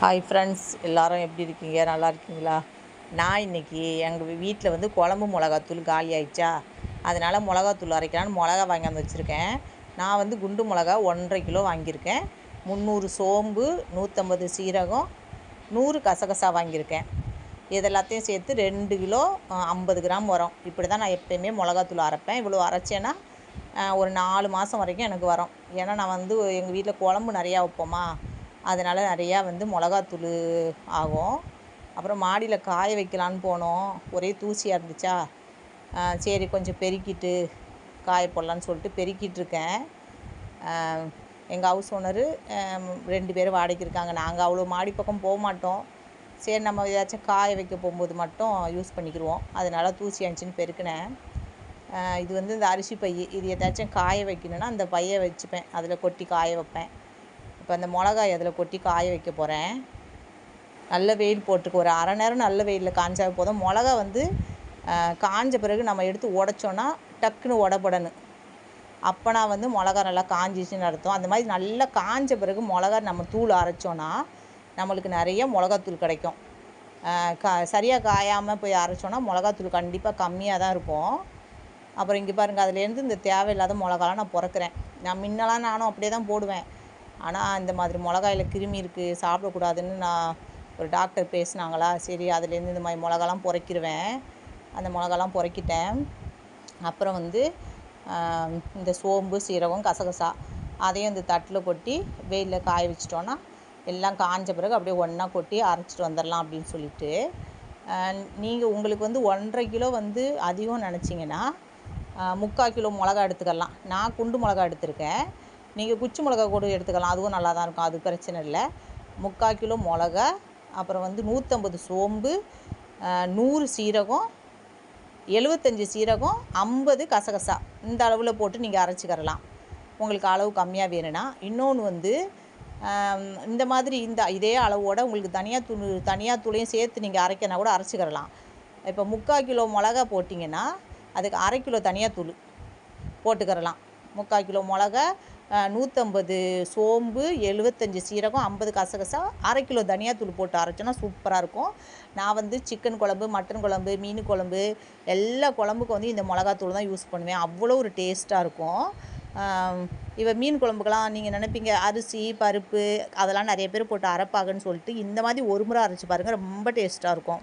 Hi friends எல்லாரும் எப்படி இருக்கீங்க? நல்லா இருக்கீங்களா? நான் இன்றைக்கி எங்கள் வீட்டில் வந்து குழம்பு மிளகாத்தூள் காலி ஆயிடுச்சா? அதனால் மிளகாத்தூள் அரைக்கலான்னு மிளகா வாங்கி வச்சுருக்கேன். நான் வந்து குண்டு மிளகா ஒன்றரை கிலோ வாங்கியிருக்கேன். முந்நூறு சோம்பு நூற்றம்பது சீரகம் நூறு கசகசா வாங்கியிருக்கேன். இதெல்லாத்தையும் சேர்த்து ரெண்டு கிலோ ஐம்பது கிராம் வரும். இப்படி தான் நான் எப்போயுமே மிளகாத்தூள் அரைப்பேன். இவ்வளோ அரைச்சேன்னா ஒரு நாலு மாதம் வரைக்கும் எனக்கு வரும். ஏன்னா நான் வந்து எங்கள் வீட்டில் குழம்பு நிறையா வைப்போமா? அதனால் நிறையா வந்து மிளகாத்தூள் ஆகும். அப்புறம் மாடியில் காய வைக்கலான்னு போனோம். ஒரே தூசியாக இருந்துச்சா? சரி கொஞ்சம் பெருக்கிட்டு காய போடலான்னு சொல்லிட்டு பெருக்கிட்டு இருக்கேன். எங்கள் ஹவுஸ் ஓனரு ரெண்டு பேரும் வாடகைக்கு இருக்காங்க. நாங்கள் அவ்வளோ மாடி பக்கம் போக மாட்டோம். சரி நம்ம ஏதாச்சும் காய வைக்க போகும்போது மட்டும் யூஸ் பண்ணிக்கிடுவோம் அதனால் தூசி அணிச்சின்னு பெருக்கினேன். இது வந்து இந்த அரிசி பை இது ஏதாச்சும் காய வைக்கணுன்னா அந்த பையை வச்சுப்பேன். அதில் கொட்டி காய வைப்பேன். இப்போ அந்த மிளகாய் அதில் கொட்டி காய வைக்க போகிறேன். நல்ல வெயில் போட்டுருக்கு ஒரு அரை நேரம் நல்ல வெயிலில் காஞ்சா போதும். மிளகா வந்து காஞ்ச பிறகு நம்ம எடுத்து உடச்சோன்னா டக்குன்னு உடப்படணும் அப்போனா வந்து மிளகா நல்லா காஞ்சிச்சுன்னு அர்த்தம். அந்த மாதிரி நல்லா காஞ்ச பிறகு மிளகா நம்ம தூள் அரைச்சோன்னா நம்மளுக்கு நிறைய மிளகாத்தூள் கிடைக்கும். கா சரியாக காயாமல் போய் அரைச்சோன்னா மிளகாத்தூள் கண்டிப்பாக கம்மியாக தான் இருக்கும். அப்புறம் இங்கே பாருங்கள் அதுலேருந்து இந்த தேவையில்லாத மிளகாலாம் நான் பிறக்கிறேன். நான் முன்னலாம் நானும் அப்படியே தான் போடுவேன். ஆனால் இந்த மாதிரி மிளகாயில் கிருமி இருக்குது சாப்பிடக்கூடாதுன்னு நான் ஒரு டாக்டர் பேசினாங்களா சரி அதுலேருந்து இந்த மாதிரி மிளகாலாம் பொறைக்கிருவேன். அந்த மிளகாலாம் பொறைக்கிட்டேன். அப்புறம் வந்து இந்த சோம்பு சீரகம் கசகசா அதையும் இந்த தட்டில் கொட்டி வெயிலில் காய வச்சிட்டோன்னா எல்லாம் காஞ்ச பிறகு அப்படியே ஒன்றா கொட்டி அரைச்சிட்டு வந்துடலாம் அப்படின்னு சொல்லிட்டு நீங்கள் உங்களுக்கு வந்து ஒன்றரை கிலோ வந்து அதிகம் நினச்சிங்கன்னா முக்கால் கிலோ மிளகா எடுத்துக்கலாம். நான் குண்டு மிளகா எடுத்திருக்கேன். நீங்கள் குச்சி மிளகா கூட எடுத்துக்கலாம். அதுவும் நல்லா தான் இருக்கும். அது பிரச்சனை இல்லை. முக்கால் கிலோ மிளகா அப்புறம் வந்து நூற்றம்பது சோம்பு நூறு சீரகம் எழுபத்தஞ்சி சீரகம் ஐம்பது கசகசா இந்த அளவில் போட்டு நீங்கள் அரைச்சிக்கிறலாம் உங்களுக்கு அளவு கம்மியாக வேணும்னா. இன்னொன்று வந்து இந்த மாதிரி இந்த இதே அளவோட உங்களுக்கு தனியாக தூள் தனியாக தூளையும் சேர்த்து நீங்கள் அரைக்கனா கூட அரைச்சிக்கிறலாம் இப்போ முக்கால் கிலோ மிளகா போட்டிங்கன்னா அதுக்கு அரை கிலோ தனியாக தூள் போட்டுக்கிறலாம் முக்கால் கிலோ மிளகா நூற்றம்பது சோம்பு எழுபத்தஞ்சி சீரகம் ஐம்பது கசகசா அரை கிலோ தனியாத்தூள் போட்டு அரைச்சோன்னா சூப்பராக இருக்கும். நான் வந்து சிக்கன் குழம்பு மட்டன் குழம்பு மீன் குழம்பு எல்லா குழம்புக்கும் வந்து இந்த மிளகாத்தூள் தான் யூஸ் பண்ணுவேன். அவ்வளோ ஒரு டேஸ்ட்டாக இருக்கும். இப்போ மீன் குழம்புக்கெல்லாம் நீங்கள் நினைப்பீங்க அரிசி பருப்பு அதெல்லாம் நிறைய பேர் போட்டு அரைப்பாங்கன்னு சொல்லிட்டு இந்த மாதிரி ஒரு முறை அரைச்சி பாருங்கள் ரொம்ப டேஸ்ட்டாக இருக்கும்.